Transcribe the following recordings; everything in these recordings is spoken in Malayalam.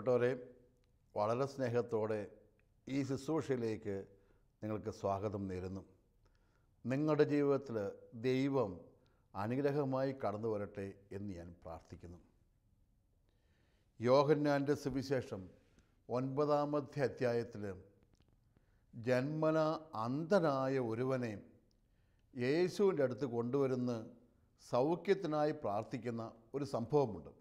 പ്രിയപ്പെട്ടവരെ വളരെ സ്നേഹത്തോടെ ഈ ശുശ്രൂഷയിലേക്ക് നിങ്ങൾക്ക് സ്വാഗതം നേരുന്നു. നിങ്ങളുടെ ജീവിതത്തിൽ ദൈവം അനുഗ്രഹമായി കടന്നു വരട്ടെ എന്ന് ഞാൻ പ്രാർത്ഥിക്കുന്നു. യോഹന്നാന്റെ സുവിശേഷം ഒൻപതാമത്തെ അധ്യായത്തിൽ ജന്മന അന്ധനായ ഒരുവനെ യേശുവിന്റെ അടുത്ത് കൊണ്ടുവരുന്ന സൗഖ്യത്തിനായി പ്രാർത്ഥിക്കുന്ന ഒരു സംഭവമുണ്ട്.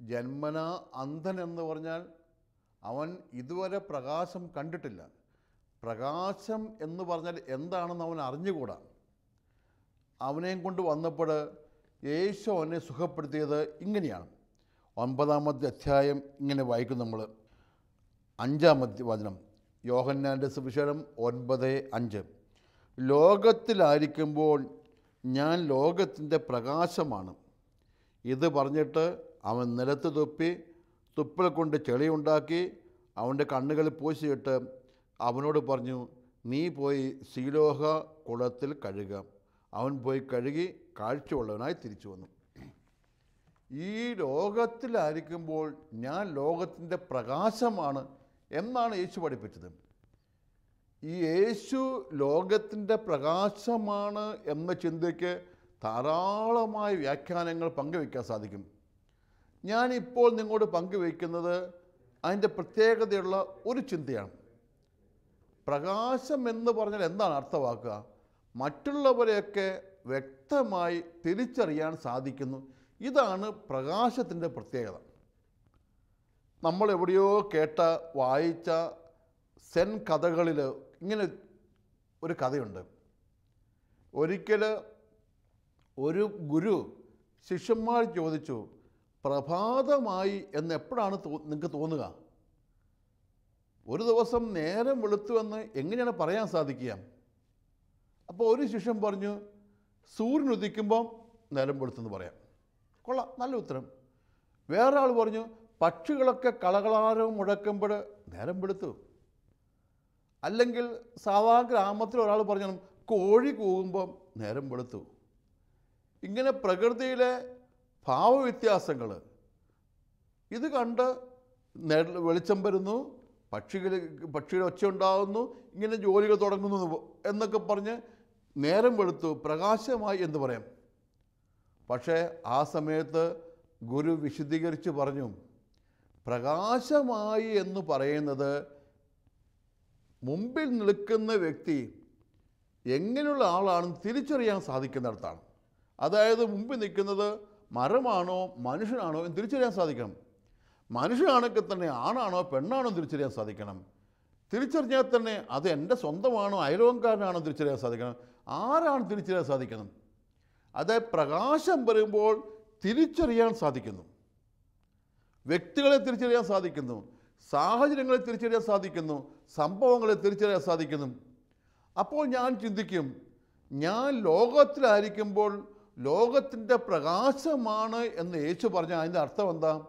ജന്മന അന്ധൻ എന്ന് പറഞ്ഞാൽ അവൻ ഇതുവരെ പ്രകാശം കണ്ടിട്ടില്ല. പ്രകാശം എന്ന് പറഞ്ഞാൽ എന്താണെന്ന് അവൻ അറിഞ്ഞുകൂടാ. അവനെയും കൊണ്ട് വന്നപ്പോൾ യേശു അവനെ സുഖപ്പെടുത്തിയത് ഇങ്ങനെയാണ്. ഒൻപതാമത്തെ അധ്യായം ഇങ്ങനെ വായിക്കും നമ്മൾ. അഞ്ചാമത്തെ വചനം. യോഹന്നാന്റെ സുവിശേഷം ഒൻപത് അഞ്ച്. ലോകത്തിലായിരിക്കുമ്പോൾ ഞാൻ ലോകത്തിന്റെ പ്രകാശമാണ്. ഇത് പറഞ്ഞിട്ട് അവൻ നിലത്ത് തുപ്പി തുപ്പൽ കൊണ്ട് ചെളിയുണ്ടാക്കി അവന്റെ കണ്ണുകൾ പൂശിയിട്ട് അവനോട് പറഞ്ഞു നീ പോയി സീലോഹ കുളത്തിൽ കഴുകുക അവൻ പോയി കഴുകി കാഴ്ചയുള്ളവനായി തിരിച്ചു വന്നു. ഈ ലോകത്തിലായിരിക്കുമ്പോൾ ഞാൻ ലോകത്തിന്റെ പ്രകാശമാണ് എന്നാണ് യേശു പഠിപ്പിച്ചത്. ഈ യേശു ലോകത്തിന്റെ പ്രകാശമാണ് എന്ന ചിന്തയ്ക്ക് ധാരാളമായ വ്യാഖ്യാനങ്ങൾ പങ്കുവയ്ക്കാൻ സാധിക്കും. ഞാനിപ്പോൾ നിങ്ങളോട് പങ്കുവയ്ക്കുന്നത് അതിന്റെ പ്രത്യേകതയുള്ള ഒരു ചിന്തയാണ്. പ്രകാശം എന്ന് പറഞ്ഞാൽ എന്താണ് അർത്ഥമാക്കുക? മറ്റുള്ളവരെയൊക്കെ വ്യക്തമായി തിരിച്ചറിയാൻ സാധിക്കുന്നു. ഇതാണ് പ്രകാശത്തിന്റെ പ്രത്യേകത. നമ്മൾ എവിടെയോ കേട്ട വായിച്ച സെൻ കഥകളിൽ ഇങ്ങനെ ഒരു കഥയുണ്ട്. ഒരിക്കൽ ഒരു ഗുരു ശിഷ്യന്മാർ ചോദിച്ചു പ്രഭാതമായി എന്ന് എപ്പോഴാണ് നിങ്ങൾക്ക് തോന്നുക? ഒരു ദിവസം നേരം വെളുത്തു എന്ന് എങ്ങനെയാണ് പറയാൻ സാധിക്കുക? അപ്പോൾ ഒരു ശിഷ്യൻ പറഞ്ഞു സൂര്യൻ ഉദിക്കുമ്പം നേരം വെളുത്തെന്ന് പറയാം. കൊള്ളാം നല്ല ഉത്തരം. വേറെ ആൾ പറഞ്ഞു പക്ഷികളൊക്കെ കളകളാരവും മുഴക്കുമ്പോൾ നേരം വെളുത്തു. അല്ലെങ്കിൽ സാധാരണ ഗ്രാമത്തിൽ ഒരാൾ പറഞ്ഞു കോഴി കൂകുമ്പം നേരം വെളുത്തു. ഇങ്ങനെ പ്രകൃതിയിലെ ഭാവവ്യത്യാസങ്ങൾ ഇത് കണ്ട് വെളിച്ചം വരുന്നു പക്ഷികൾ പക്ഷിയുടെ ഒച്ച ഉണ്ടാകുന്നു ഇങ്ങനെ ജോലികൾ തുടങ്ങുന്നു എന്നൊക്കെ പറഞ്ഞ് നേരം വെളുത്തു പ്രകാശമായി എന്ന് പറയാം. പക്ഷേ ആ സമയത്ത് ഗുരു വിശദീകരിച്ച് പറഞ്ഞു പ്രകാശമായി എന്ന് പറയുന്നത് മുമ്പിൽ നിൽക്കുന്ന വ്യക്തി എങ്ങനെയുള്ള ആളാണെന്ന് തിരിച്ചറിയാൻ സാധിക്കുന്നിടത്താണ്. അതായത് മുമ്പിൽ നിൽക്കുന്നത് മരമാണോ മനുഷ്യനാണോ എന്ന് തിരിച്ചറിയാൻ സാധിക്കണം. മനുഷ്യനാണെങ്കിൽ തന്നെ ആണാണോ പെണ്ണാണോ തിരിച്ചറിയാൻ സാധിക്കണം. തിരിച്ചറിഞ്ഞാൽ തന്നെ അത് എന്റെ സ്വന്തമാണോ അയലോകാരനാണോ എന്ന് തിരിച്ചറിയാൻ സാധിക്കണം. ആരാണ് തിരിച്ചറിയാൻ സാധിക്കണം? അത് പ്രകാശം വരുമ്പോൾ തിരിച്ചറിയാൻ സാധിക്കുന്നു. വ്യക്തികളെ തിരിച്ചറിയാൻ സാധിക്കുന്നു. സാഹചര്യങ്ങളെ തിരിച്ചറിയാൻ സാധിക്കുന്നു. സംഭവങ്ങളെ തിരിച്ചറിയാൻ സാധിക്കുന്നു. അപ്പോൾ ഞാൻ ചിന്തിക്കും ഞാൻ ലോകത്തിലായിരിക്കുമ്പോൾ ലോകത്തിന്റെ പ്രകാശമാണ് എന്ന് യേശു പറഞ്ഞ അതിന്റെ അർത്ഥം എന്താ?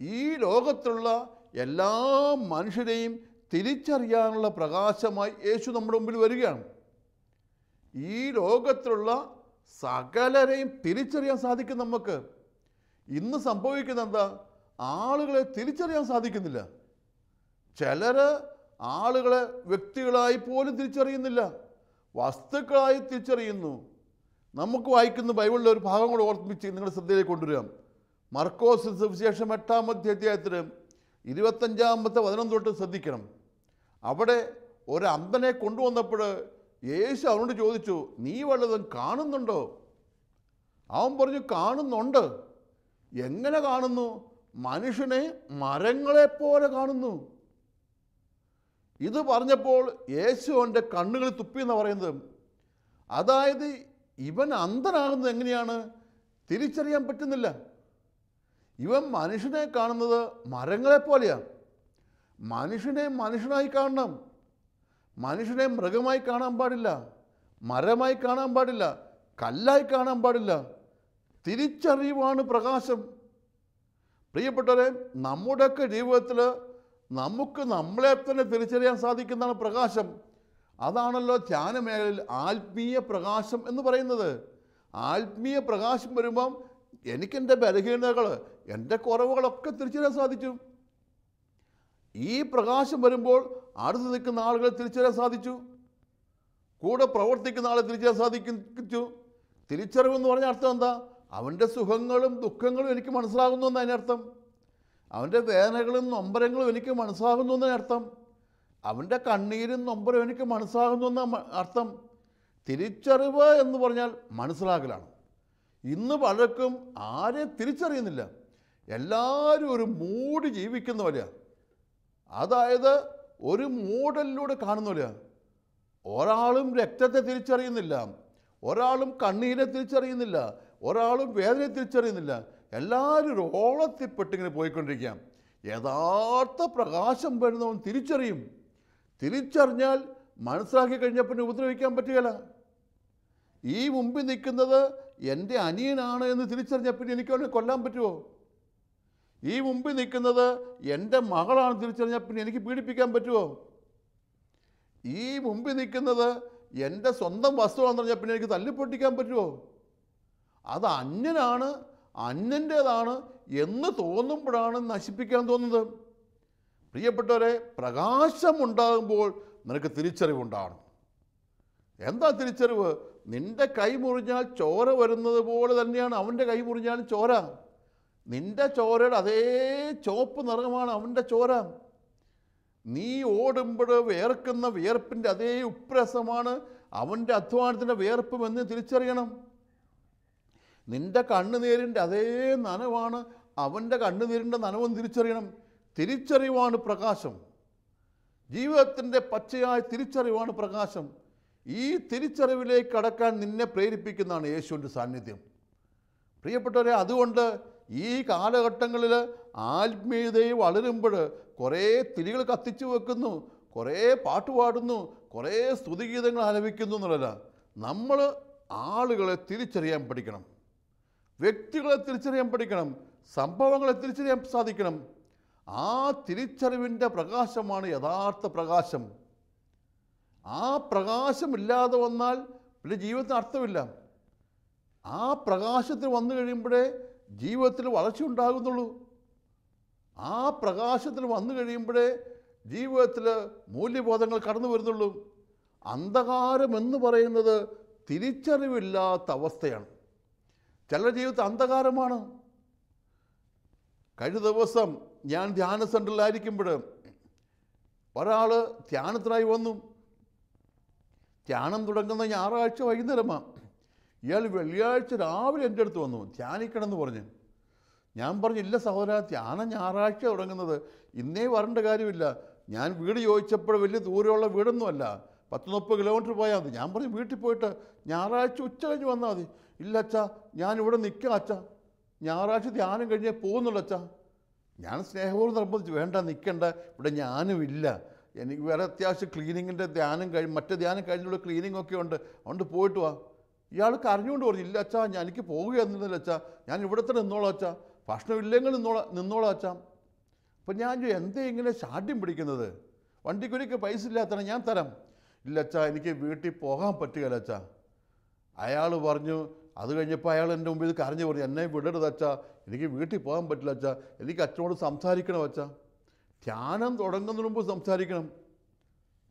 ഈ ലോകത്തുള്ള എല്ലാ മനുഷ്യരെയും തിരിച്ചറിയാനുള്ള പ്രകാശമായി യേശു നമ്മുടെ മുമ്പിൽ വരികയാണ്. ഈ ലോകത്തിലുള്ള സകലരെയും തിരിച്ചറിയാൻ സാധിക്കും നമുക്ക്. ഇന്ന് സംഭവിക്കുന്ന എന്താ? ആളുകളെ തിരിച്ചറിയാൻ സാധിക്കുന്നില്ല. ചിലർ ആളുകളെ വ്യക്തികളായി പോലും തിരിച്ചറിയുന്നില്ല. വസ്തുക്കളായി തിരിച്ചറിയുന്നു. നമുക്ക് വായിക്കുന്ന ബൈബിളിലെ ഒരു ഭാഗം കൂടെ ഓർമ്മിച്ച് നിങ്ങളുടെ ശ്രദ്ധയിലേക്ക് കൊണ്ടുവരാം മർക്കോസ് സുവിശേഷം എട്ടാമത്തെ അധ്യായത്തിന് ഇരുപത്തഞ്ചാമത്തെ വചനം തൊട്ട് ശ്രദ്ധിക്കണം. അവിടെ ഒരു അന്ധനെ കൊണ്ടുവന്നപ്പോൾ യേശു അവനോട് ചോദിച്ചു നീ വല്ലതും കാണുന്നുണ്ടോ? അവൻ പറഞ്ഞു കാണുന്നുണ്ട്. എങ്ങനെ കാണുന്നു? മനുഷ്യനെ മരങ്ങളെപ്പോലെ കാണുന്നു. ഇത് പറഞ്ഞപ്പോൾ യേശു അവന്റെ കണ്ണുകളിൽ തുപ്പി എന്ന് പറയുന്നത്. അതായത് ഇവൻ അന്ധനാകുന്നത് എങ്ങനെയാണ്? തിരിച്ചറിയാൻ പറ്റുന്നില്ല. ഇവൻ മനുഷ്യനെ കാണുന്നത് മരങ്ങളെപ്പോലെയാണ് മനുഷ്യനെ മനുഷ്യനായി കാണണം. മനുഷ്യനെ മൃഗമായി കാണാൻ പാടില്ല. മരമായി കാണാൻ പാടില്ല. കല്ലായി കാണാൻ പാടില്ല. തിരിച്ചറിവാണ് പ്രകാശം. പ്രിയപ്പെട്ടവരെ നമ്മുടെയൊക്കെ ജീവിതത്തിൽ നമുക്ക് നമ്മളെ തന്നെ തിരിച്ചറിയാൻ സാധിക്കുന്നതാണ് പ്രകാശം. അതാണല്ലോ ധ്യാനമേഖലയിൽ ആത്മീയ പ്രകാശം എന്ന് പറയുന്നത്. ആത്മീയ പ്രകാശം വരുമ്പം എനിക്കെന്റെ ബലഹീനതകൾ എന്റെ കുറവുകളൊക്കെ തിരിച്ചറിയാൻ സാധിച്ചു. ഈ പ്രകാശം വരുമ്പോൾ അടുത്ത് നിൽക്കുന്ന ആളുകളെ തിരിച്ചറിയാൻ സാധിച്ചു. കൂടെ പ്രവർത്തിക്കുന്ന ആളെ തിരിച്ചറിയാൻ സാധിച്ചു തിരിച്ചറിവെന്ന് പറഞ്ഞ അർത്ഥം എന്താ? അവന്റെ സുഖങ്ങളും ദുഃഖങ്ങളും എനിക്ക് മനസ്സിലാകുന്നു എന്നതിനർത്ഥം അവന്റെ വേദനകളും നൊമ്പരങ്ങളും എനിക്ക് മനസ്സിലാകുന്നു എന്നതിനർത്ഥം അവന്റെ കണ്ണീരും നൊമ്പരും എനിക്ക് മനസ്സിലാകുന്നു എന്ന അർത്ഥം. തിരിച്ചറിവ് എന്ന് പറഞ്ഞാൽ മനസ്സിലാക്കലാണ് ഇന്ന് പലർക്കും ആരെയും തിരിച്ചറിയുന്നില്ല. എല്ലാവരും ഒരു മൂട് ജീവിക്കുന്നവരാണ് അതായത് ഒരു മൂടലിലൂടെ കാണുന്നവരാണ് ഒരാളും രക്തത്തെ തിരിച്ചറിയുന്നില്ല. ഒരാളും കണ്ണീരെ തിരിച്ചറിയുന്നില്ല. ഒരാളും വേദനയെ തിരിച്ചറിയുന്നില്ല. എല്ലാവരും ഒരു ഓളത്തിൽപ്പെട്ടിങ്ങനെ പോയിക്കൊണ്ടിരിക്കാം യഥാർത്ഥ പ്രകാശം വരുന്നവൻ തിരിച്ചറിയും. തിരിച്ചറിഞ്ഞാൽ മനസ്സിലാക്കി കഴിഞ്ഞപ്പോൾ പിന്നെ ഉപദ്രവിക്കാൻ പറ്റുകയില്ല ഈ മുമ്പിൽ നിൽക്കുന്നത് എന്റെ അനിയനാണ് എന്ന് തിരിച്ചറിഞ്ഞാൽ പിന്നെ എനിക്ക് അവനെ കൊല്ലാൻ പറ്റുമോ ഈ മുമ്പിൽ നിൽക്കുന്നത് എന്റെ മകളാണ് തിരിച്ചറിഞ്ഞാൽ പിന്നെ എനിക്ക് പീഡിപ്പിക്കാൻ പറ്റുമോ ഈ മുമ്പിൽ നിൽക്കുന്നത് എന്റെ സ്വന്തം വസ്തുവാണെന്ന് പറഞ്ഞാൽ പിന്നെ എനിക്ക് തല്ലിപ്പൊട്ടിക്കാൻ പറ്റുമോ അത് അന്യനാണ് അന്യന്റേതാണ് എന്ന് തോന്നുമ്പോഴാണ് നശിപ്പിക്കാൻ തോന്നുന്നത്. പ്രിയപ്പെട്ടവരെ പ്രകാശമുണ്ടാകുമ്പോൾ നിനക്ക് തിരിച്ചറിവുണ്ടാകണം എന്താ തിരിച്ചറിവ്? നിന്റെ കൈ മുറിഞ്ഞാൽ ചോര വരുന്നത് പോലെ തന്നെയാണ് അവന്റെ കൈ മുറിഞ്ഞാൽ ചോര. നിന്റെ ചോരയുടെ അതേ ചോപ്പ് നിറമാണ് അവന്റെ ചോര. നീ ഓടുമ്പോൾ വിയർക്കുന്ന വിയർപ്പിന്റെ അതേ ഉപ്രസമാണ് അവന്റെ അധ്വാനത്തിന്റെ വിയർപ്പും എന്ന് തിരിച്ചറിയണം. നിന്റെ കണ്ണുനീരിന്റെ അതേ നനവാണ് അവന്റെ കണ്ണുനീരിന്റെ നനവും തിരിച്ചറിയണം. തിരിച്ചറിവാണ് പ്രകാശം. ജീവിതത്തിന്റെ പച്ചയായ തിരിച്ചറിവാണ് പ്രകാശം. ഈ തിരിച്ചറിവിലേക്ക് കടക്കാൻ നിന്നെ പ്രേരിപ്പിക്കുന്നതാണ് യേശുവിന്റെ സാന്നിധ്യം. പ്രിയപ്പെട്ടവരെ അതുകൊണ്ട് ഈ കാലഘട്ടങ്ങളിൽ ആത്മീയതയെ വളരുമ്പോൾ കുറേ തിരികൾ കത്തിച്ചു വെക്കുന്നു കുറേ പാട്ട് പാടുന്നു കുറേ സ്തുതിഗീതങ്ങൾ ആലപിക്കുന്നു എന്നുള്ളതല്ല. നമ്മൾ ആളുകളെ തിരിച്ചറിയാൻ പഠിക്കണം. വ്യക്തികളെ തിരിച്ചറിയാൻ പഠിക്കണം. സംഭവങ്ങളെ തിരിച്ചറിയാൻ സാധിക്കണം. ആ തിരിച്ചറിവിന്റെ പ്രകാശമാണ് യഥാർത്ഥ പ്രകാശം. ആ പ്രകാശമില്ലാതെ വന്നാൽ പിന്നെ ജീവിതത്തിന് അർത്ഥമില്ല. ആ പ്രകാശത്തിൽ വന്നു കഴിയുമ്പോഴേ ജീവിതത്തിൽ വളർച്ച ഉണ്ടാകുന്നുള്ളൂ. ആ പ്രകാശത്തിൽ വന്നു കഴിയുമ്പോഴേ ജീവിതത്തിൽ മൂല്യബോധങ്ങൾ കടന്നു വരുന്നുള്ളൂ. അന്ധകാരം എന്ന് പറയുന്നത് തിരിച്ചറിവില്ലാത്ത അവസ്ഥയാണ്. ചില ജീവിതത്തിൽ അന്ധകാരമാണ്. കഴിഞ്ഞ ദിവസം ഞാൻ ധ്യാന സെന്ററിലായിരിക്കുമ്പോൾ ഒരാൾ ധ്യാനത്തിനായി വന്നു. ധ്യാനം തുടങ്ങുന്ന ഞായറാഴ്ച വൈകുന്നേരമാണ് ഇയാൾ വെള്ളിയാഴ്ച രാവിലെ എന്റെ അടുത്ത് വന്നു. ധ്യാനിക്കണം എന്ന് പറഞ്ഞു. ഞാൻ പറഞ്ഞു ഇല്ല സഹോദര ധ്യാനം ഞായറാഴ്ച തുടങ്ങുന്നത്. ഇന്നേ വരേണ്ട കാര്യമില്ല. ഞാൻ വീട് ചോദിച്ചപ്പോൾ വലിയ ദൂരമുള്ള വീടൊന്നുമല്ല പത്ത് മുപ്പത് കിലോമീറ്റർ പോയാൽ മതി. ഞാൻ പറഞ്ഞു വീട്ടിൽ പോയിട്ട് ഞായറാഴ്ച ഉച്ച കഴിഞ്ഞ് വന്നാൽ മതി. ഇല്ല അച്ഛാ ഞാൻ ഇവിടെ നിൽക്കാം അച്ഛാ. ഞായറാഴ്ച ധ്യാനം കഴിഞ്ഞേ പോകുന്നുള്ളൂ അച്ഛാ ഞാൻ സ്നേഹപൂർവം നിർബന്ധിച്ചു. വേണ്ട നിൽക്കണ്ട ഇവിടെ ഞാനും ഇല്ല എനിക്ക് വേറെ അത്യാവശ്യം ക്ലീനിങ്ങിന്റെ ധ്യാനം കഴിഞ്ഞ് മറ്റേ ധ്യാനം കഴിഞ്ഞുള്ള ക്ലീനിങ് ഒക്കെ ഉണ്ട്. അതുകൊണ്ട് പോയിട്ട് വാ. ഇയാൾ കരഞ്ഞുകൊണ്ട് പറഞ്ഞു ഇല്ല അച്ഛാ ഞാൻ എനിക്ക് പോവുകയെന്നില്ല അച്ഛാ. ഞാൻ ഇവിടെ തന്നെ നിന്നോളാം അച്ഛാ. ഭക്ഷണം ഇല്ലെങ്കിൽ നിന്നോളാം നിന്നോളാം അച്ഛാ. അപ്പം ഞാൻ എന്തേ ഇങ്ങനെ ശാഠ്യം പിടിക്കുന്നത്? വണ്ടിക്കൊരിക്കൽ പൈസ ഇല്ലാത്തതാണ് ഞാൻ തരാം. ഇല്ല അച്ഛാ എനിക്ക് വീട്ടിൽ പോകാൻ പറ്റുകയില്ല അച്ഛാ. അയാൾ പറഞ്ഞു അത് കഴിഞ്ഞപ്പോൾ അയാൾ എന്റെ മുമ്പിൽ കരഞ്ഞു പറഞ്ഞു എന്നെ വിടരുത് അച്ഛാ എനിക്ക് വീട്ടിൽ പോകാൻ പറ്റില്ല അച്ഛാ എനിക്ക് അച്ഛനോട് സംസാരിക്കണം അച്ഛാ. ധ്യാനം തുടങ്ങുന്നതിന് മുമ്പ് സംസാരിക്കണം.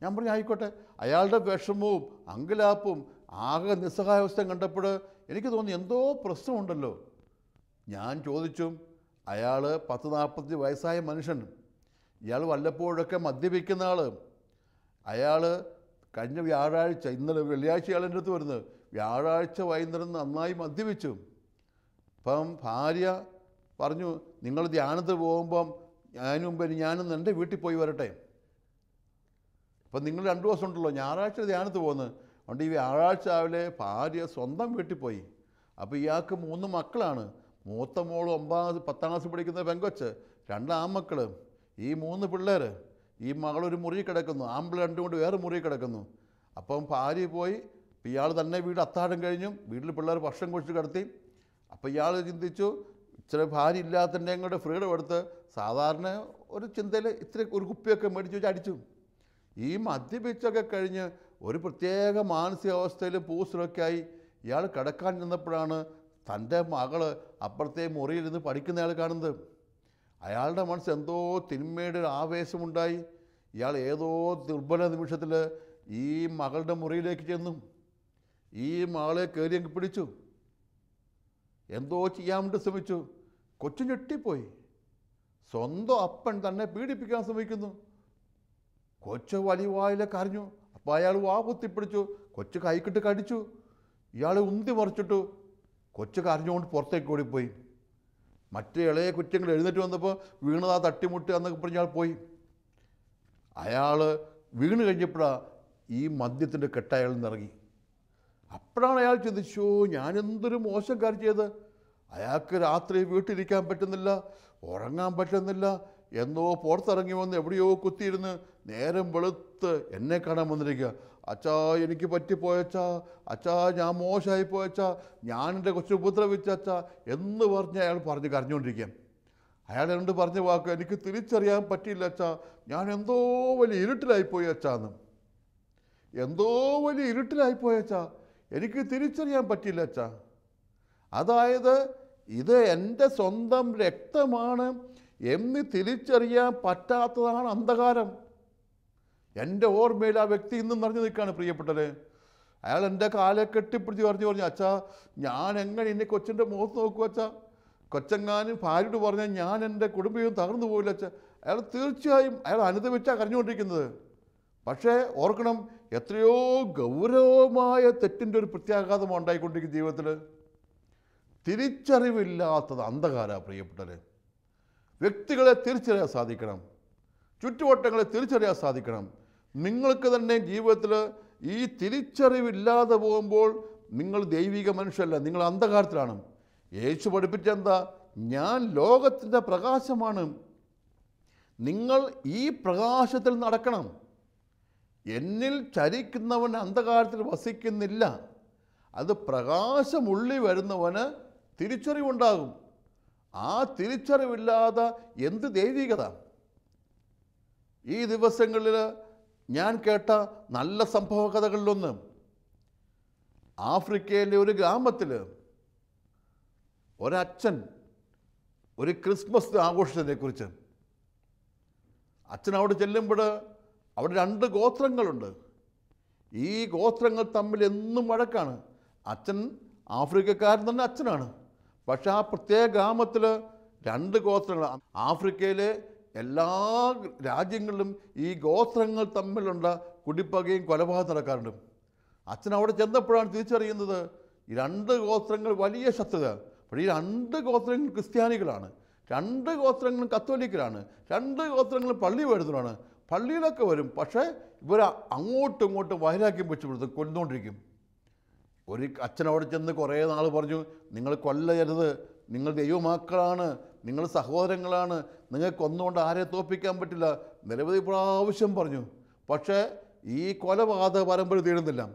ഞാൻ പറഞ്ഞു ആയിക്കോട്ടെ. അയാളുടെ വിഷമവും അങ്കലാപ്പും ആകെ നിസ്സഹായാവസ്ഥ കണ്ടപ്പോൾ എനിക്ക് തോന്നി എന്തോ പ്രശ്നമുണ്ടല്ലോ. ഞാൻ ചോദിച്ചു അയാൾ പത്ത് നാൽപ്പത്തി വയസ്സായ മനുഷ്യൻ. ഇയാൾ വല്ലപ്പോഴൊക്കെ മദ്യപിക്കുന്ന ആൾ അയാൾ കഴിഞ്ഞ വ്യാഴാഴ്ച ഇന്നലെ വെള്ളിയാഴ്ച ഇയാൾ എന്റെ അടുത്ത് വരുന്നത്. വ്യാഴാഴ്ച വൈകുന്നേരം നന്നായി മദ്യപിച്ചു. അപ്പം ഭാര്യ പറഞ്ഞു നിങ്ങൾ ധ്യാനത്തിൽ പോകുമ്പം ഞാനും മുമ്പ് ഞാനും എന്റെ വീട്ടിൽ പോയി വരട്ടെ. അപ്പം നിങ്ങൾ രണ്ട് ദിവസം ഉണ്ടല്ലോ ഞായറാഴ്ച ധ്യാനത്ത് പോകുന്നത് അതുകൊണ്ട് ഈ വ്യാഴാഴ്ച രാവിലെ ഭാര്യ സ്വന്തം വീട്ടിൽ പോയി. അപ്പോൾ ഇയാൾക്ക് മൂന്ന് മക്കളാണ്. മൂത്ത മോൾ ഒമ്പതാം പത്താം ക്ലാസ് പഠിക്കുന്ന പെങ്കൊച്ച് രണ്ട് ആൺമക്കൾ ഈ മൂന്ന് പിള്ളേർ ഈ മകളൊരു മുറി കിടക്കുന്നു ആമ്പിൾ രണ്ടും കൊണ്ട് വേറെ മുറി കിടക്കുന്നു. അപ്പം ഭാര്യ പോയി ഇയാൾ തന്നെ വീട് അത്താഴം കഴിഞ്ഞു വീട്ടിൽ പിള്ളേർ ഭക്ഷണം കുഴിച്ച് കിടത്തി. അപ്പോൾ ഇയാൾ ചിന്തിച്ചു ഇച്ചിരി ഭാര്യ ഇല്ലാത്തതിന്റെ കൂടെ ഫ്രീഡം എടുത്ത് സാധാരണ ഒരു ചിന്തയിൽ ഇത്ര ഒരു കുപ്പിയൊക്കെ മേടിച്ച് വെച്ച് അടിച്ചു. ഈ മദ്യപിച്ചൊക്കെ കഴിഞ്ഞ് ഒരു പ്രത്യേക മാനസികാവസ്ഥയിൽ പൂസിലൊക്കെ ആയി ഇയാൾ കിടക്കാൻ ചെന്നപ്പോഴാണ് തന്റെ മകൾ അപ്പുറത്തെ മുറിയിലിരുന്ന് പഠിക്കുന്നയാൾ കാണുന്നത്. അയാളുടെ മനസ്സ് എന്തോ തിന്മയുടെ ഒരു ആവേശമുണ്ടായി. ഇയാൾ ഏതോ ദുർബല നിമിഷത്തിൽ ഈ മകളുടെ മുറിയിലേക്ക് ചെന്നു. ഈ മാളെ കയറി അങ്ങ് പിടിച്ചു. എന്തോ ചെയ്യാൻ വേണ്ടി ശ്രമിച്ചു. കൊച്ചു ഞെട്ടിപ്പോയി. സ്വന്തം അപ്പൻ തന്നെ പീഡിപ്പിക്കാൻ ശ്രമിക്കുന്നു. കൊച്ചു വലിവായിലെ കരഞ്ഞു. അപ്പോൾ അയാൾ വാ കുത്തിപ്പിടിച്ചു കൊച്ചു കൈക്കിട്ട് കടിച്ചു. ഇയാൾ ഉന്തി മറിച്ചിട്ടു. കൊച്ചു കരഞ്ഞുകൊണ്ട് പുറത്തേക്ക് ഓടിപ്പോയി. മറ്റേ ഇളയ കുറ്റങ്ങൾ എഴുന്നേറ്റ് വന്നപ്പോൾ വീണതാ തട്ടിമുട്ടി എന്നൊക്കെ പറഞ്ഞ് പോയി. അയാൾ വീണ് കഴിഞ്ഞപ്പോഴാണ് ഈ മദ്യത്തിന്റെ കെട്ട് അയാൾ നിറങ്ങി അപ്പോഴാണ് അയാൾ ചിന്തിച്ചു ഞാനെന്തൊരു മോശം കാര്യം ചെയ്ത്? അയാൾക്ക് രാത്രി വീട്ടിലിരിക്കാൻ പറ്റുന്നില്ല ഉറങ്ങാൻ പറ്റുന്നില്ല എന്നോ പുറത്തിറങ്ങി വന്ന് എവിടെയോ കുത്തിയിരുന്ന് നേരം വെളുത്ത് എന്നെ കാണാൻ വന്നിരിക്കുക. അച്ഛാ എനിക്ക് പറ്റിപ്പോയച്ചാ അച്ഛാ. ഞാൻ മോശമായി പോയച്ചാ ഞാൻ എന്റെ കൊച്ചു ഉപദ്രവിച്ചച്ചാ എന്ന് പറഞ്ഞ് അയാൾ പറഞ്ഞ് കരഞ്ഞുകൊണ്ടിരിക്കാം അയാൾ രണ്ട് പറഞ്ഞ വാക്ക് എനിക്ക് തിരിച്ചറിയാൻ പറ്റിയില്ല അച്ഛാ. ഞാൻ എന്തോ വലിയ ഇരുട്ടിലായിപ്പോയി അച്ഛാന്ന് എന്തോ വലിയ ഇരുട്ടിലായിപ്പോയി അച്ഛാ. എനിക്ക് തിരിച്ചറിയാൻ പറ്റില്ല അച്ഛാ. അതായത് ഇത് എന്റെ സ്വന്തം രക്തമാണ് എന്ന് തിരിച്ചറിയാൻ പറ്റാത്തതാണ് അന്ധകാരം. എന്റെ ഓർമ്മയിൽ ആ വ്യക്തി ഇന്നും നിറഞ്ഞു നിൽക്കുകയാണ് പ്രിയപ്പെട്ടത് അയാൾ എന്റെ കാലെ കെട്ടിപ്പിടിച്ച് പറഞ്ഞു പറഞ്ഞു അച്ഛാ ഞാൻ എങ്ങനെ ഇനി കൊച്ചിന്റെ മുഖത്ത് നോക്കുക അച്ഛാ? കൊച്ചങ്ങാനും ഭാര്യയോട് പറഞ്ഞാൽ ഞാൻ എന്റെ കുടുംബവും തകർന്നു പോകില്ല അച്ഛാ. അയാൾ തീർച്ചയായും അയാൾ അനുദവിച്ചാണ് കരഞ്ഞുകൊണ്ടിരിക്കുന്നത്. പക്ഷേ ഓർക്കണം എത്രയോ ഗൗരവമായ തെറ്റിന്റെ ഒരു പ്രത്യാഘാതം ഉണ്ടായിക്കൊണ്ടിരിക്കും ജീവിതത്തിൽ തിരിച്ചറിവില്ലാത്തത് അന്ധകാര പ്രിയപ്പെട്ടത് വ്യക്തികളെ തിരിച്ചറിയാൻ സാധിക്കണം. ചുറ്റുവട്ടങ്ങളെ തിരിച്ചറിയാൻ സാധിക്കണം. നിങ്ങൾക്ക് തന്നെ ജീവിതത്തിൽ ഈ തിരിച്ചറിവില്ലാതെ പോകുമ്പോൾ നിങ്ങൾ ദൈവിക മനുഷ്യല്ല നിങ്ങൾ അന്ധകാരത്തിലാണ്. യേശു പഠിപ്പിച്ചെന്താ ഞാൻ ലോകത്തിന്റെ പ്രകാശമാണ്. നിങ്ങൾ ഈ പ്രകാശത്തിൽ നടക്കണം. എന്നിൽ ചരിക്കുന്നവൻ അന്ധകാരത്തിൽ വസിക്കുന്നില്ല. അത് പ്രകാശമുള്ളി വരുന്നവന് തിരിച്ചറിവുണ്ടാകും. ആ തിരിച്ചറിവില്ലാതെ എന്ത് ദൈവികത? ഈ ദിവസങ്ങളിൽ ഞാൻ കേട്ട നല്ല സംഭവ കഥകളിലൊന്ന് ആഫ്രിക്കയിലെ ഒരു ഗ്രാമത്തിൽ ഒരച്ഛൻ ഒരു ക്രിസ്മസ് ആഘോഷത്തെക്കുറിച്ച്. അച്ഛൻ അവിടെ ചെല്ലുമ്പോൾ അവിടെ രണ്ട് ഗോത്രങ്ങളുണ്ട്. ഈ ഗോത്രങ്ങൾ തമ്മിൽ എന്നും വഴക്കാണ്. അച്ഛൻ ആഫ്രിക്കക്കാരൻ തന്നെ അച്ഛനാണ്. പക്ഷെ ആ പ്രത്യേക ഗ്രാമത്തിൽ രണ്ട് ഗോത്രങ്ങൾ ആഫ്രിക്കയിലെ എല്ലാ രാജ്യങ്ങളിലും ഈ ഗോത്രങ്ങൾ തമ്മിലുള്ള കുടിപ്പകയും കൊലപാതകം നടക്കാറുണ്ട്. അച്ഛൻ അവിടെ ചെന്നപ്പോഴാണ് തിരിച്ചറിയുന്നത് ഈ രണ്ട് ഗോത്രങ്ങൾ വലിയ ശത്രുത. പക്ഷേ ഈ രണ്ട് ഗോത്രങ്ങൾ ക്രിസ്ത്യാനികളാണ്. രണ്ട് ഗോത്രങ്ങളും കത്തോലിക്കലാണ് രണ്ട് ഗോത്രങ്ങളും പള്ളി വരുന്നതാണ് പള്ളിയിലൊക്കെ വരും. പക്ഷേ ഇവർ അങ്ങോട്ടും ഇങ്ങോട്ടും വൈരാഗ്യം വെച്ച് കൊടുത്ത് കൊന്നുകൊണ്ടിരിക്കും ഒരു അച്ഛനവിടെ ചെന്ന് കുറേ നാൾ പറഞ്ഞു നിങ്ങൾ കൊല്ലരുത്. നിങ്ങൾ ദൈവമാക്കളാണ്. നിങ്ങൾ സഹോദരങ്ങളാണ്. നിങ്ങൾക്ക് ഒന്നുകൊണ്ട് ആരെ തോപ്പിക്കാൻ പറ്റില്ല. നിരവധി പ്രാവശ്യം പറഞ്ഞു. പക്ഷേ ഈ കൊലപാതക പരമ്പര തീരുന്നില്ല.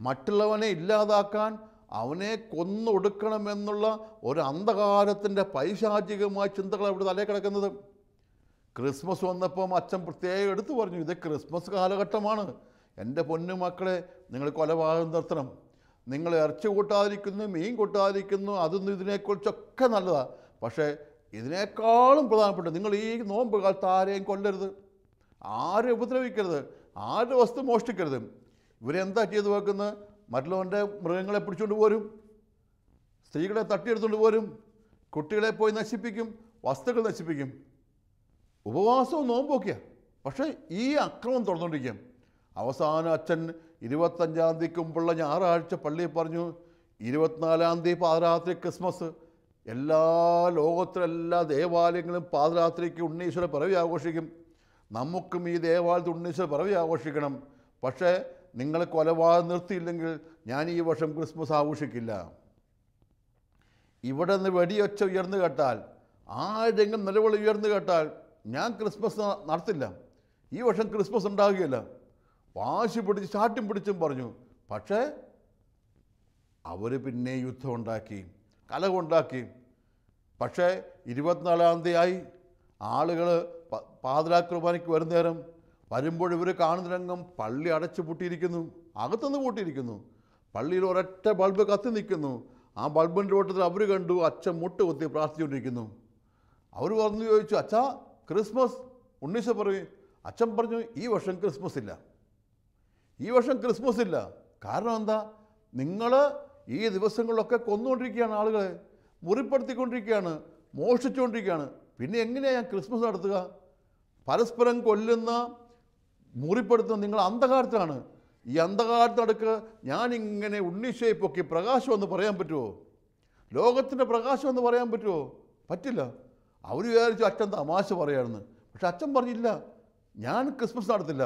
മറ്റുള്ളവനെ ഇല്ലാതാക്കാൻ അവനെ കൊന്നൊടുക്കണമെന്നുള്ള ഒരു അന്ധകാരത്തിന്റെ പൈശാചികമായ ചിന്തകൾ അവിടെ തലേ കിടക്കുന്നത്. ക്രിസ്മസ് വന്നപ്പോൾ അച്ഛൻ പ്രത്യേകം എടുത്തു പറഞ്ഞു ഇത് ക്രിസ്മസ് കാലഘട്ടമാണ്. എന്റെ പൊന്നു മക്കളെ നിങ്ങൾ കൊലപാതകം നിർത്തണം. നിങ്ങൾ ഇറച്ചി കൂട്ടാതിരിക്കുന്നു മീൻ കൂട്ടാതിരിക്കുന്നു അതൊന്നും ഇതിനെക്കുറിച്ചൊക്കെ നല്ലതാണ് പക്ഷേ ഇതിനേക്കാളും പ്രധാനപ്പെട്ട നിങ്ങൾ ഈ നോമ്പ് കാലത്ത് ആരെയും കൊല്ലരുത്. ആരും ഉപദ്രവിക്കരുത്. ആരുടെ വസ്തു മോഷ്ടിക്കരുത്. ഇവരെന്താ ചെയ്തു വെക്കുന്നത് മറ്റുള്ളവന്റെ മൃഗങ്ങളെ പിടിച്ചുകൊണ്ട് പോരും. സ്ത്രീകളെ തട്ടിയെടുത്തുകൊണ്ട് പോരും. കുട്ടികളെ പോയി നശിപ്പിക്കും. വസ്തുക്കൾ നശിപ്പിക്കും. ഉപവാസവും നോമ്പൊക്കെയാണ് പക്ഷേ ഈ അക്രമം തുറന്നുകൊണ്ടിരിക്കും അവസാന അച്ഛൻ ഇരുപത്തഞ്ചാം തീയതിക്ക് മുമ്പുള്ള ഞായറാഴ്ച പള്ളിയിൽ പറഞ്ഞു ഇരുപത്തിനാലാം തീയതി പാതിരാത്രി ക്രിസ്മസ്. എല്ലാ ലോകത്തിലെ എല്ലാ ദേവാലയങ്ങളും പാതിരാത്രിക്ക് ഉണ്ണീശ്വര പിറവി ആഘോഷിക്കും. നമുക്കും ഈ ദേവാലയത്തിൽ ഉണ്ണീശ്വര പിറവി ആഘോഷിക്കണം. പക്ഷേ നിങ്ങൾ കൊലപാതകം നിർത്തിയില്ലെങ്കിൽ ഞാൻ ഈ വർഷം ക്രിസ്മസ് ആഘോഷിക്കില്ല. ഇവിടെ നിന്ന് വെടിയൊച്ച ഉയർന്നു കേട്ടാൽ ആരെങ്കിലും നിലവിളി ഉയർന്നു കേട്ടാൽ ഞാൻ ക്രിസ്മസ് നടത്തില്ല. ഈ വർഷം ക്രിസ്മസ് ഉണ്ടാകുകയില്ല വാശി പിടിച്ച് ചാട്ടും പിടിച്ചും പറഞ്ഞു. പക്ഷേ അവർ പിന്നെ യുദ്ധം ഉണ്ടാക്കി കലകുണ്ടാക്കി പക്ഷേ ഇരുപത്തിനാലാം തീയതി ആയി ആളുകൾ പാതിരാ കുർബാനയ്ക്ക് വരുന്ന നേരം വരുമ്പോൾ ഇവർ കാണുന്ന രംഗം പള്ളി അടച്ചു പൂട്ടിയിരിക്കുന്നു അകത്തുനിന്ന് പൂട്ടിയിരിക്കുന്നു. പള്ളിയിൽ ഒരൊറ്റ ബൾബ് കത്തി നിൽക്കുന്നു. ആ ബൾബിന്റെ ഓട്ടത്തിൽ അവർ കണ്ടു അച്ഛൻ മുട്ട് കുത്തി പ്രാർത്ഥിച്ചുകൊണ്ടിരിക്കുന്നു. അവർ പറഞ്ഞു ചോദിച്ചു അച്ഛാ ക്രിസ്മസ് ഉണ്ണീശ പറയും അച്ഛൻ പറഞ്ഞു ഈ വർഷം ക്രിസ്മസ് ഇല്ല. ഈ വർഷം ക്രിസ്മസ് ഇല്ല. കാരണം എന്താ? നിങ്ങൾ ഈ ദിവസങ്ങളിലൊക്കെ കൊന്നുകൊണ്ടിരിക്കുകയാണ് ആളുകളെ മുറിപ്പെടുത്തിക്കൊണ്ടിരിക്കുകയാണ് മോഷ്ടിച്ചുകൊണ്ടിരിക്കുകയാണ്. പിന്നെ എങ്ങനെയാണ് ഞാൻ ക്രിസ്മസ് നടത്തുക? പരസ്പരം കൊല്ലുന്ന മുറിപ്പെടുത്തുന്ന നിങ്ങൾ അന്ധകാരത്തിലാണ്. ഈ അന്ധകാരത്തിനടുക്ക് ഞാനിങ്ങനെ ഉണ്ണീശയെ പൊക്കി പ്രകാശം എന്ന് പറയാൻ പറ്റുമോ ലോകത്തിന്റെ പ്രകാശം എന്ന് പറയാൻ പറ്റുമോ പറ്റില്ല. അവർ വിചാരിച്ചു അച്ഛൻ തമാശ പറയാണെന്ന്. പക്ഷെ അച്ഛൻ പറഞ്ഞില്ല. ഞാൻ ക്രിസ്മസ് നടത്തില്ല.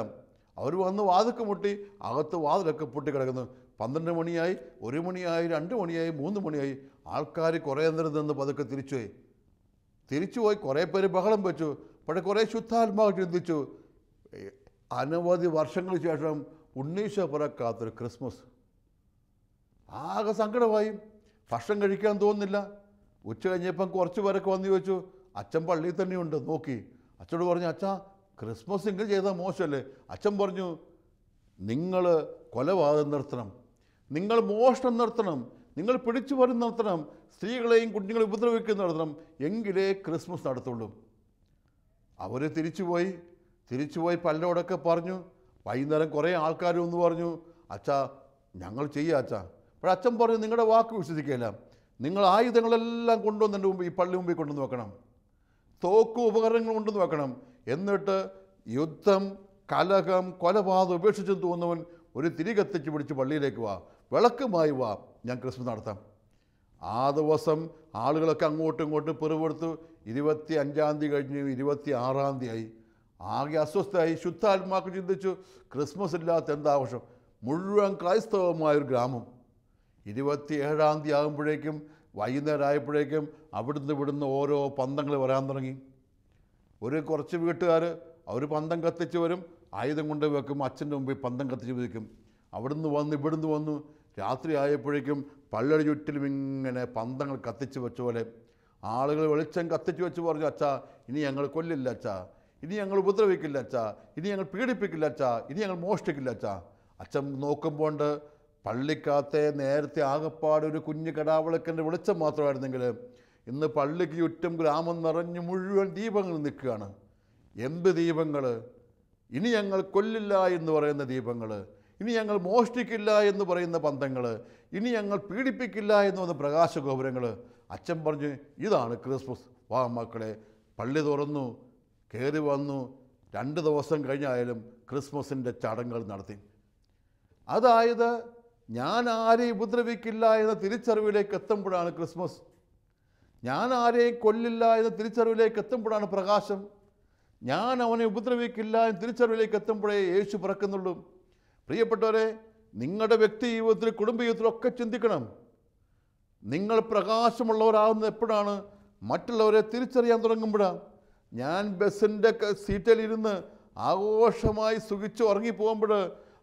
അവർ വന്ന് വാതൊക്കെ മുട്ടി അകത്ത് വാതിലൊക്കെ പൊട്ടി കിടക്കുന്നു. പന്ത്രണ്ട് മണിയായി ഒരു മണിയായി രണ്ട് മണിയായി മൂന്ന് മണിയായി. ആൾക്കാർ കുറേ നേരം നിന്ന് പതുക്കെ തിരിച്ചുപോയി. തിരിച്ചുപോയി കുറേ പേര് ബഹളം വെച്ചു. പക്ഷേ കുറേ ശുദ്ധാത്മാവ് ചിന്തിച്ചു. അനവധി വർഷങ്ങൾക്ക് ശേഷം ഉണ്ണീശ പുറക്കാത്തൊരു ക്രിസ്മസ്. ആകെ സങ്കടമായി. ഭക്ഷണം കഴിക്കാൻ തോന്നുന്നില്ല. ഉച്ച കഴിഞ്ഞപ്പം കുറച്ച് പേരൊക്കെ വന്ന് ചോദിച്ചു അച്ഛൻ പള്ളിയിൽ തന്നെയുണ്ട് നോക്കി. അച്ഛനോട് പറഞ്ഞു അച്ഛാ ക്രിസ്മസ് എങ്കിലും ചെയ്താൽ മോശമല്ലേ? അച്ഛൻ പറഞ്ഞു നിങ്ങൾ കൊലപാതകം നിർത്തണം. നിങ്ങൾ മോഷണം നിർത്തണം. നിങ്ങൾ പിടിച്ചു വരും നിർത്തണം. സ്ത്രീകളെയും കുഞ്ഞുങ്ങളെ ഉപദ്രവിക്കുന്ന നടത്തണം. എങ്കിലേ ക്രിസ്മസ് നടത്തുള്ളൂ. അവർ തിരിച്ചുപോയി. തിരിച്ചുപോയി പലരോടൊക്കെ പറഞ്ഞു. വൈകുന്നേരം കുറേ ആൾക്കാർ ഒന്ന് പറഞ്ഞു അച്ഛാ ഞങ്ങൾ ചെയ്യുക അച്ഛാ. അപ്പോൾ അച്ഛൻ പറഞ്ഞു നിങ്ങളുടെ വാക്ക് വിശ്വസിക്കില്ല നിങ്ങൾ ആയുധങ്ങളെല്ലാം കൊണ്ടുവന്ന് മുമ്പ് ഈ പള്ളി മുമ്പിൽ കൊണ്ടുവന്ന് വെക്കണം. തോക്കും ഉപകരണങ്ങൾ ഉണ്ടെന്ന് വെക്കണം. എന്നിട്ട് യുദ്ധം കലഹം കൊലപാതകം ഉപേക്ഷിച്ചെന്ന് തോന്നുന്നവൻ ഒരു തിരി കത്തിച്ച് പിടിച്ച് പള്ളിയിലേക്ക് വാ. വിളക്കുമായി വാ. ഞാൻ ക്രിസ്മസ് നടത്താം. ആ ദിവസം ആളുകളൊക്കെ അങ്ങോട്ടും ഇങ്ങോട്ടും പെറുപെടുത്തു ഇരുപത്തി അഞ്ചാം തീയതി കഴിഞ്ഞ് ഇരുപത്തി ആറാം തീയതി ആയി. ആകെ അസ്വസ്ഥയായി. ശുദ്ധാത്മാക്ക് ചിന്തിച്ചു ക്രിസ്മസ് ഇല്ലാത്ത എന്താഘോഷം? മുഴുവൻ ക്രൈസ്തവമായൊരു ഗ്രാമം. ഇരുപത്തി ഏഴാം തീയതി ആകുമ്പോഴേക്കും വൈകുന്നേരം ആയപ്പോഴേക്കും അവിടുന്ന് ഇവിടുന്ന് ഓരോ പന്തങ്ങൾ വരാൻ തുടങ്ങി. ഒരു കുറച്ച് വീട്ടുകാർ അവർ പന്തം കത്തിച്ച് വരും ആയുധം കൊണ്ട് വെക്കും അച്ഛന്റെ മുമ്പിൽ പന്തം കത്തിച്ച് വെക്കും. അവിടുന്ന് വന്ന് ഇവിടുന്ന് വന്നു രാത്രി ആയപ്പോഴേക്കും പള്ളടി ചുറ്റിലും ഇങ്ങനെ പന്തങ്ങൾ കത്തിച്ച് വെച്ച പോലെ. ആളുകൾ വെളിച്ചം കത്തിച്ച് വെച്ച് പറഞ്ഞു അച്ഛാ ഇനി ഞങ്ങൾ കൊല്ലില്ല അച്ഛാ. ഇനി ഞങ്ങൾ ഉപദ്രവിക്കില്ല അച്ഛാ. ഇനി ഞങ്ങൾ പീഡിപ്പിക്കില്ല അച്ഛാ. ഇനി ഞങ്ങൾ മോഷ്ടിക്കില്ല അച്ഛാ. അച്ഛൻ നോക്കുമ്പോണ്ട് പള്ളിക്കകത്തെ നേരത്തെ ആകപ്പാട് ഒരു കുഞ്ഞു കടാവിളക്കന്റെ വെളിച്ചം മാത്രമായിരുന്നെങ്കിൽ ഇന്ന് പള്ളിക്ക് ചുറ്റും ഗ്രാമം നിറഞ്ഞ് മുഴുവൻ ദീപങ്ങൾ നിൽക്കുകയാണ്. എന്ത് ദീപങ്ങൾ ഇനി ഞങ്ങൾ കൊല്ലില്ല എന്ന് പറയുന്ന ദീപങ്ങൾ ഇനി ഞങ്ങൾ മോഷ്ടിക്കില്ല എന്ന് പറയുന്ന പന്തങ്ങൾ ഇനി ഞങ്ങൾ പീഡിപ്പിക്കില്ല എന്ന് പറയുന്ന പ്രകാശഗോപുരങ്ങൾ അച്ഛൻ പറഞ്ഞു ഇതാണ് ക്രിസ്മസ്. വാ മക്കളെ പള്ളി തുറന്നു കയറി വന്നു. രണ്ട് ദിവസം കഴിഞ്ഞായാലും ക്രിസ്മസിന്റെ ചടങ്ങുകൾ നടത്തി. അതായത് ഞാൻ ആരെയും ഉപദ്രവിക്കില്ല എന്ന തിരിച്ചറിവിലേക്ക് എത്തുമ്പോഴാണ് ക്രിസ്മസ്. ഞാൻ ആരെയും കൊല്ലില്ല എന്ന തിരിച്ചറിവിലേക്ക് എത്തുമ്പോഴാണ് പ്രകാശം. ഞാൻ അവനെ ഉപദ്രവിക്കില്ല എന്ന തിരിച്ചറിവിലേക്ക് എത്തുമ്പോഴേ യേശു പിറക്കുന്നുള്ളൂ. പ്രിയപ്പെട്ടവരെ നിങ്ങളുടെ വ്യക്തി ജീവിതത്തിൽ കുടുംബ ജീവിതത്തിലൊക്കെ ചിന്തിക്കണം. നിങ്ങൾ പ്രകാശമുള്ളവരാകുന്നത് എപ്പോഴാണ്? മറ്റുള്ളവരെ തിരിച്ചറിയാൻ തുടങ്ങുമ്പോഴാണ് ഞാൻ ബസ്സിന്റെ സീറ്റിലിരുന്ന് ആഘോഷമായി സുഖിച്ച് ഉറങ്ങിപ്പോകുമ്പോൾ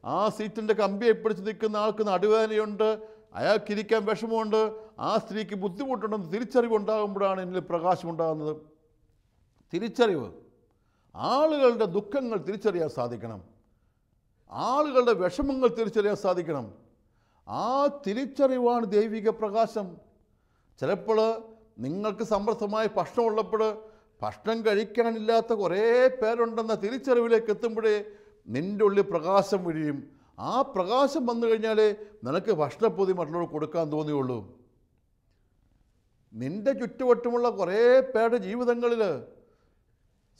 ആ സീറ്റിന്റെ കമ്പിയെ പിടിച്ച് നിൽക്കുന്ന ആൾക്ക് നടുവേദനയുണ്ട്. അയാൾക്കിരിക്കാൻ വിഷമമുണ്ട്. ആ സ്ത്രീക്ക് ബുദ്ധിമുട്ടുണ്ടെന്ന് തിരിച്ചറിവുണ്ടാകുമ്പോഴാണ് എന്നിൽ പ്രകാശമുണ്ടാകുന്നത്. തിരിച്ചറിവ്. ആളുകളുടെ ദുഃഖങ്ങൾ തിരിച്ചറിയാൻ സാധിക്കണം. ആളുകളുടെ വിഷമങ്ങൾ തിരിച്ചറിയാൻ സാധിക്കണം. ആ തിരിച്ചറിവാണ് ദൈവിക പ്രകാശം. ചിലപ്പോൾ നിങ്ങൾക്ക് സമൃദ്ധമായ ഭക്ഷണം ഉള്ളപ്പോൾ ഭക്ഷണം കഴിക്കാനില്ലാത്ത കുറേ പേരുണ്ടെന്ന തിരിച്ചറിവിലേക്ക് എത്തുമ്പോഴേ നിന്റെ ഉള്ളിൽ പ്രകാശം വിഴിയും ആ പ്രകാശം വന്നു കഴിഞ്ഞാൽ നിനക്ക് ഭക്ഷണപ്പൊതി മറ്റുള്ളവർ കൊടുക്കാൻ തോന്നിയുള്ളൂ. നിന്റെ ചുറ്റുവട്ടമുള്ള കുറേ പേരുടെ ജീവിതങ്ങളിൽ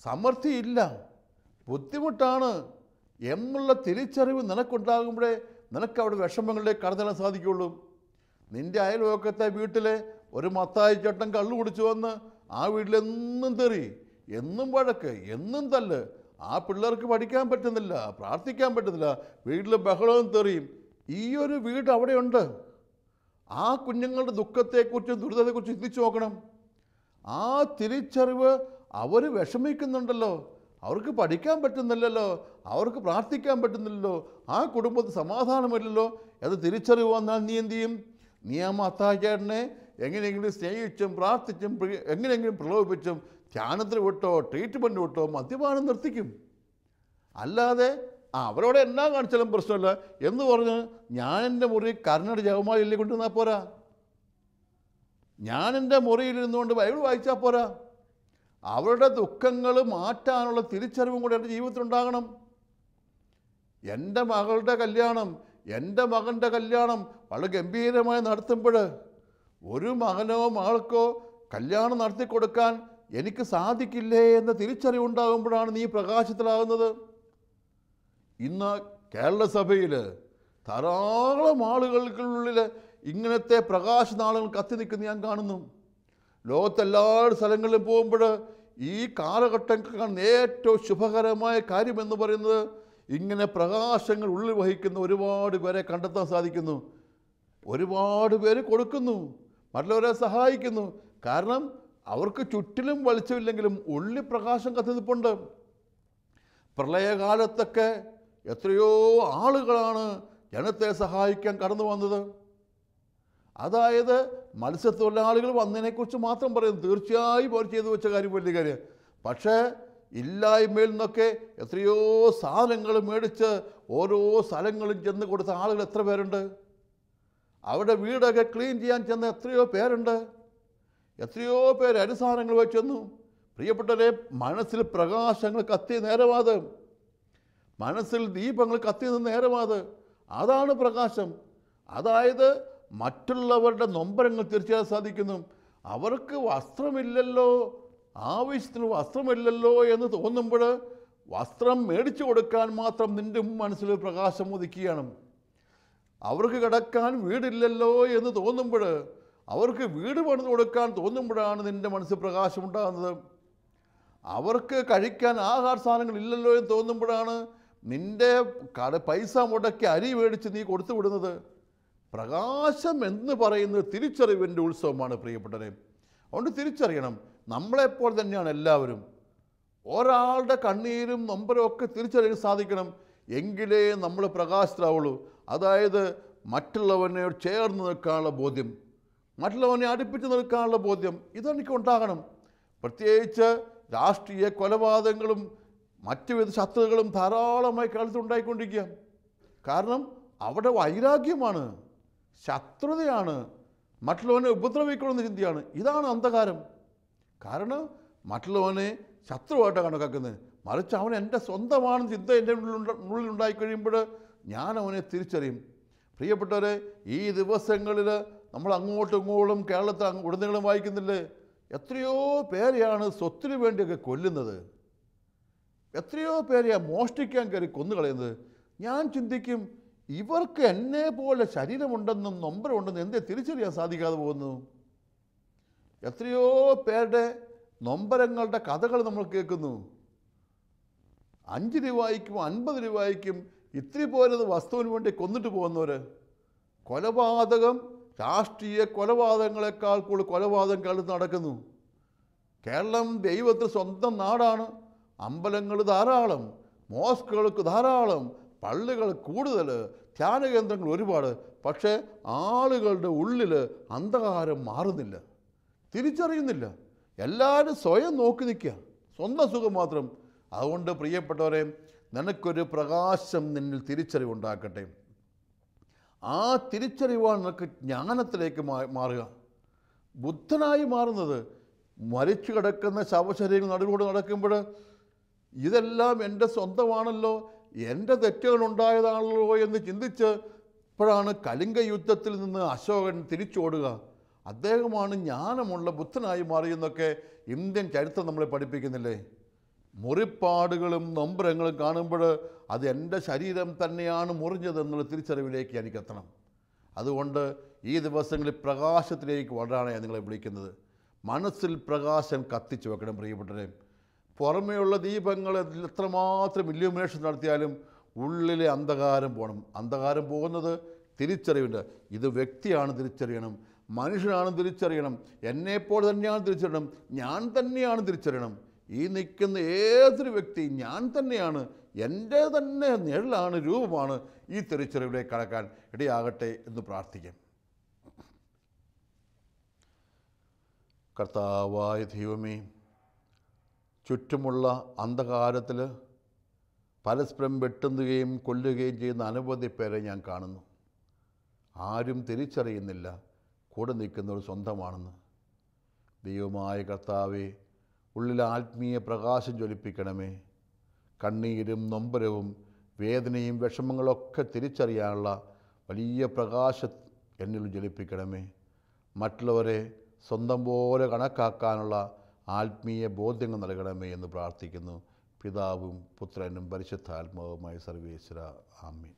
സമൃദ്ധിയില്ല. ബുദ്ധിമുട്ടാണ് എന്നുള്ള തിരിച്ചറിവ് നിനക്കുണ്ടാകുമ്പോഴേ നിനക്ക് അവിടെ വിഷമങ്ങളിലേക്ക് കടന്നിടാൻ സാധിക്കുള്ളൂ. നിന്റെ അയൽവക്കത്തെ വീട്ടിലെ ഒരു മത്തായി ചേട്ടൻ കള്ളു കുടിച്ചു വന്ന് ആ വീട്ടിലെന്നും തെറി എന്നും വഴക്ക് എന്നും തല്ല് ആ പിള്ളേർക്ക് പഠിക്കാൻ പറ്റുന്നില്ല പ്രാർത്ഥിക്കാൻ പറ്റുന്നില്ല. വീട്ടിൽ ബഹളവും തെറിയും. ഈ ഒരു വീട് അവിടെയുണ്ട്. ആ കുഞ്ഞുങ്ങളുടെ ദുഃഖത്തെക്കുറിച്ചും ദുരിതത്തെക്കുറിച്ചും ചിന്തിച്ചു നോക്കണം. ആ തിരിച്ചറിവ് അവർ വിഷമിക്കുന്നുണ്ടല്ലോ. അവർക്ക് പഠിക്കാൻ പറ്റുന്നില്ലല്ലോ. അവർക്ക് പ്രാർത്ഥിക്കാൻ പറ്റുന്നില്ലല്ലോ. ആ കുടുംബത്തിൽ സമാധാനമില്ലല്ലോ. അത് തിരിച്ചറിവ് വന്നാൽ നീ എന്തു ചെയ്യും? നീ ആ മത്താചേട്ടനെ എങ്ങനെയെങ്കിലും സ്നേഹിച്ചും പ്രാർത്ഥിച്ചും എങ്ങനെയെങ്കിലും പ്രലോഭിപ്പിച്ചും ധ്യാനത്തിന് വിട്ടോ ട്രീറ്റ്മെന്റ് വിട്ടോ മദ്യപാനം നിർത്തിക്കും. അല്ലാതെ അവരോട് എന്നാ കാണിച്ചാലും പ്രശ്നമില്ല. എന്ന് പറഞ്ഞ് ഞാൻ എന്റെ മുറി കർണയുടെ ജപമാലയില്ലേ കൊണ്ടുവന്നാൽ പോരാ. ഞാൻ എന്റെ മുറിയിൽ ഇരുന്നുകൊണ്ട് ബൈബിൾ വായിച്ചാൽ പോരാ. അവരുടെ ദുഃഖങ്ങൾ മാറ്റാനുള്ള തിരിച്ചറിവും കൂടെ എന്റെ ജീവിതത്തിൽ ഉണ്ടാകണം. എന്റെ മകളുടെ കല്യാണം എന്റെ മകന്റെ കല്യാണം വളരെ ഗംഭീരമായി നടത്തുമ്പോൾ ഒരു മകനോ മകൾക്കോ കല്യാണം നടത്തി കൊടുക്കാൻ എനിക്ക് സാധിക്കില്ലേ എന്ന തിരിച്ചറിവുണ്ടാകുമ്പോഴാണ് നീ പ്രകാശത്തിലാകുന്നത്? ഇന്ന് കേരള സഭയിൽ ധാരാളം ആളുകൾക്കുള്ളിൽ ഇങ്ങനത്തെ പ്രകാശ നാളുകൾ കത്തി നിൽക്കുന്ന ഞാൻ കാണുന്നു. ലോകത്തെല്ലാ സ്ഥലങ്ങളിലും പോകുമ്പോൾ ഈ കാലഘട്ടം കാണുന്ന ഏറ്റവും ശുഭകരമായ കാര്യമെന്ന് പറയുന്നത് ഇങ്ങനെ പ്രകാശങ്ങൾ ഉള്ളിൽ വഹിക്കുന്ന ഒരുപാട് പേരെ കണ്ടെത്താൻ സാധിക്കുന്നു. ഒരുപാട് പേര് കൊടുക്കുന്നു. മറ്റുള്ളവരെ സഹായിക്കുന്നു. കാരണം അവർക്ക് ചുറ്റിലും വെളിച്ചമില്ലെങ്കിലും ഉള്ളി പ്രകാശം കത്തിനിപ്പുണ്ട് പ്രളയകാലത്തൊക്കെ എത്രയോ ആളുകളാണ് ജനത്തെ സഹായിക്കാൻ കടന്നു വന്നത്. അതായത് മത്സ്യത്തൊഴിലാളികൾ വന്നതിനെക്കുറിച്ച് മാത്രം പറയും തീർച്ചയായും അവർ ചെയ്തു വെച്ച കാര്യം വലിയ കാര്യം. പക്ഷേ ഇല്ലായ്മയിൽ നിന്നൊക്കെ എത്രയോ സാധനങ്ങൾ മേടിച്ച് ഓരോ സ്ഥലങ്ങളും ചെന്ന് കൊടുത്ത ആളുകൾ എത്ര പേരുണ്ട്? അവിടെ വീടൊക്കെ ക്ലീൻ ചെയ്യാൻ ചെന്ന എത്രയോ പേരുണ്ട്? എത്രയോ പേര് അനുസാരങ്ങൾ വെച്ചെന്നു പ്രിയപ്പെട്ടവരെ മനസ്സിൽ പ്രകാശങ്ങൾ കത്തിയ നേരമാത്. മനസ്സിൽ ദീപങ്ങൾ കത്തിയത് നേരമാത്. അതാണ് പ്രകാശം. അതായത് മറ്റുള്ളവരുടെ നൊമ്പരങ്ങൾ തിരിച്ചറിയാൻ സാധിക്കുന്നു. അവർക്ക് വസ്ത്രമില്ലല്ലോ ആവശ്യത്തിന് വസ്ത്രമില്ലല്ലോ എന്ന് തോന്നുമ്പോൾ വസ്ത്രം മേടിച്ചു കൊടുക്കാൻ മാത്രം നിന്റെ മനസ്സിൽ പ്രകാശം ഒതുക്കുകയാണ് അവർക്ക് കിടക്കാൻ വീടില്ലല്ലോ എന്ന് തോന്നുമ്പോൾ അവർക്ക് വീട് പണിത് കൊടുക്കാൻ തോന്നുമ്പോഴാണ് നിന്റെ മനസ്സ് പ്രകാശം ഉണ്ടാകുന്നത് അവർക്ക് കഴിക്കാൻ ആഹാര സാധനങ്ങൾ ഇല്ലല്ലോ എന്ന് തോന്നുമ്പോഴാണ് നിന്റെ കട പൈസ മുടക്കി അരി മേടിച്ച് നീ കൊടുത്തു വിടുന്നത്. പ്രകാശം എന്ന് പറയുന്നത് തിരിച്ചറിവിന്റെ ഉത്സവമാണ് പ്രിയപ്പെട്ടവരെ. അതുകൊണ്ട് തിരിച്ചറിയണം. നമ്മളെപ്പോൾ തന്നെയാണ് എല്ലാവരും. ഒരാളുടെ കണ്ണീരും നൊമ്പരും ഒക്കെ തിരിച്ചറിയാൻ സാധിക്കണം. എങ്കിലേ നമ്മൾ പ്രകാശത്തിലാവുള്ളൂ അതായത് മറ്റുള്ളവനെ ചേർന്ന് നിൽക്കാനുള്ള ബോധ്യം. മറ്റുള്ളവനെ അടുപ്പിച്ച് നിൽക്കാനുള്ള ബോധ്യം ഇതെനിക്ക് ഉണ്ടാകണം പ്രത്യേകിച്ച് രാഷ്ട്രീയ കൊലപാതകങ്ങളും മറ്റു വിധ ശത്രുക്കളും ധാരാളമായി കാലത്തുണ്ടായിക്കൊണ്ടിരിക്കുക കാരണം അവിടെ വൈരാഗ്യമാണ് ശത്രുതയാണ് മറ്റുള്ളവനെ ഉപദ്രവിക്കണമെന്ന ചിന്തയാണ്. ഇതാണ് അന്ധകാരം. കാരണം മറ്റുള്ളവനെ ശത്രുവായിട്ടാണ് കണക്കാക്കുന്നത്. മറിച്ച് അവൻ എന്റെ സ്വന്തമാണെന്ന് ചിന്ത എന്റെ ഉള്ളിൽ ഉണ്ടായിക്കഴിയുമ്പോൾ ഞാൻ അവനെ തിരിച്ചറിയും. പ്രിയപ്പെട്ടവരെ ഈ ദിവസങ്ങളിൽ നമ്മൾ അങ്ങോട്ടും ഇങ്ങോട്ടും കേരളത്തിൽ ഉടനീളം വായിക്കുന്നില്ലേ? എത്രയോ പേരെയാണ് സ്വത്തിനു വേണ്ടിയൊക്കെ കൊല്ലുന്നത്. എത്രയോ പേരെയാണ് മോഷ്ടിക്കാൻ കയറി കൊന്നുകളയുന്നത്. ഞാൻ ചിന്തിക്കും ഇവർക്ക് എന്നെ പോലെ ശരീരമുണ്ടെന്നും നൊമ്പരമുണ്ടെന്നും എന്തേ തിരിച്ചറിയാൻ സാധിക്കാതെ പോകുന്നു? എത്രയോ പേരുടെ നൊമ്പരങ്ങളുടെ കഥകൾ നമ്മൾ കേൾക്കുന്നു. അഞ്ച് രൂപയ്ക്കും അൻപത് രൂപയ്ക്കും ഇത്തിരി പോലത് വസ്തുവിന് വേണ്ടി കൊന്നിട്ട് പോകുന്നവർ കൊലപാതകം രാഷ്ട്രീയ കൊലപാതകങ്ങളെക്കാൾ കൂടുതൽ കൊലപാതകം കേരളത്തിൽ നടക്കുന്നു. കേരളം ദൈവത്തിന് സ്വന്തം നാടാണ്. അമ്പലങ്ങൾ ധാരാളം മോസ്കുകൾക്ക് ധാരാളം പള്ളികൾ കൂടുതൽ ധ്യാന കേന്ദ്രങ്ങൾ ഒരുപാട്. പക്ഷേ ആളുകളുടെ ഉള്ളിൽ അന്ധകാരം മാറുന്നില്ല. തിരിച്ചറിയുന്നില്ല. എല്ലാവരും സ്വയം നോക്കി നിൽക്കുക. സ്വന്തം സുഖം മാത്രം. അതുകൊണ്ട് പ്രിയപ്പെട്ടവരെ നിനക്കൊരു പ്രകാശം നിന്നിൽ തിരിച്ചറിവുണ്ടാക്കട്ടെ ആ തിരിച്ചറിവാണ് നിനക്ക് ജ്ഞാനത്തിലേക്ക് മാറുക. ബുദ്ധനായി മാറുന്നത് മരിച്ചു കിടക്കുന്ന ശവശരീരം നടുവിലൂടെ നടക്കുമ്പോൾ ഇതെല്ലാം എന്റെ സ്വന്തമാണല്ലോ എന്റെ തെറ്റുകൾ ഉണ്ടായതാണല്ലോ എന്ന് ചിന്തിച്ച് ഇപ്പോഴാണ് കലിംഗ യുദ്ധത്തിൽ നിന്ന് അശോകൻ തിരിച്ചോടുക. അദ്ദേഹമാണ് ജ്ഞാനമുള്ള ബുദ്ധനായി മാറിയെന്നൊക്കെ ഇന്ത്യൻ ചരിത്രം നമ്മളെ പഠിപ്പിക്കുന്നില്ലേ? മുറിപ്പാടുകളും നൊമ്പരങ്ങളും കാണുമ്പോൾ അത് എന്റെ ശരീരം തന്നെയാണ് മുറിഞ്ഞതെന്നുള്ള തിരിച്ചറിവിലേക്ക് എനിക്കെത്തണം. അതുകൊണ്ട് ഈ ദിവസങ്ങളിൽ പ്രകാശത്തിലേക്ക് വളരാണ് നിങ്ങളെ വിളിക്കുന്നത്. മനസ്സിൽ പ്രകാശം കത്തിച്ചു വെക്കണം പ്രിയപ്പെട്ടവരെ. പുറമേയുള്ള ദീപങ്ങൾ എത്രമാത്രം ഇല്യൂമിനേഷൻ നടത്തിയാലും ഉള്ളിലെ അന്ധകാരം പോകണം അന്ധകാരം പോകുന്നത് തിരിച്ചറിവിന്റെ ഇത് വ്യക്തിയാണ് തിരിച്ചറിയണം മനുഷ്യനാണ് തിരിച്ചറിയണം എന്നെപ്പോലെ തന്നെയാണ് തിരിച്ചറിയണം ഞാൻ തന്നെയാണ് തിരിച്ചറിയണം. ഈ നിൽക്കുന്ന ഏതൊരു വ്യക്തി ഞാൻ തന്നെയാണ് എന്റെ തന്നെ നിഴലാണ് രൂപമാണ് ഈ തിരിച്ചറിവിലേക്ക് കടക്കാൻ ഇടയാകട്ടെ എന്ന് പ്രാർത്ഥിക്കാം. കർത്താവായ ദൈവമേ ചുറ്റുമുള്ള അന്ധകാരത്തിൽ പരസ്പരം വെട്ടുന്നുകയും കൊല്ലുകയും ചെയ്യുന്ന അനവധി പേരെ ഞാൻ കാണുന്നു. ആരും തിരിച്ചറിയുന്നില്ല കൂടെ നിൽക്കുന്നവർ സ്വന്തമാണെന്ന്. ദൈവമായ കർത്താവെ ഉള്ളിൽ ആത്മീയ പ്രകാശം ജ്വലിപ്പിക്കണമേ. കണ്ണീരും നൊമ്പരവും വേദനയും വിഷമങ്ങളൊക്കെ തിരിച്ചറിയാനുള്ള വലിയ പ്രകാശ എന്നിൽ ജ്വലിപ്പിക്കണമേ. മറ്റുള്ളവരെ സ്വന്തം പോലെ കണക്കാക്കാനുള്ള ആത്മീയ ബോധ്യങ്ങൾ നൽകണമേ എന്ന് പ്രാർത്ഥിക്കുന്നു. പിതാവും പുത്രനും പരിശുദ്ധാത്മാവുമായ സർവേശ്വര. ആമീൻ.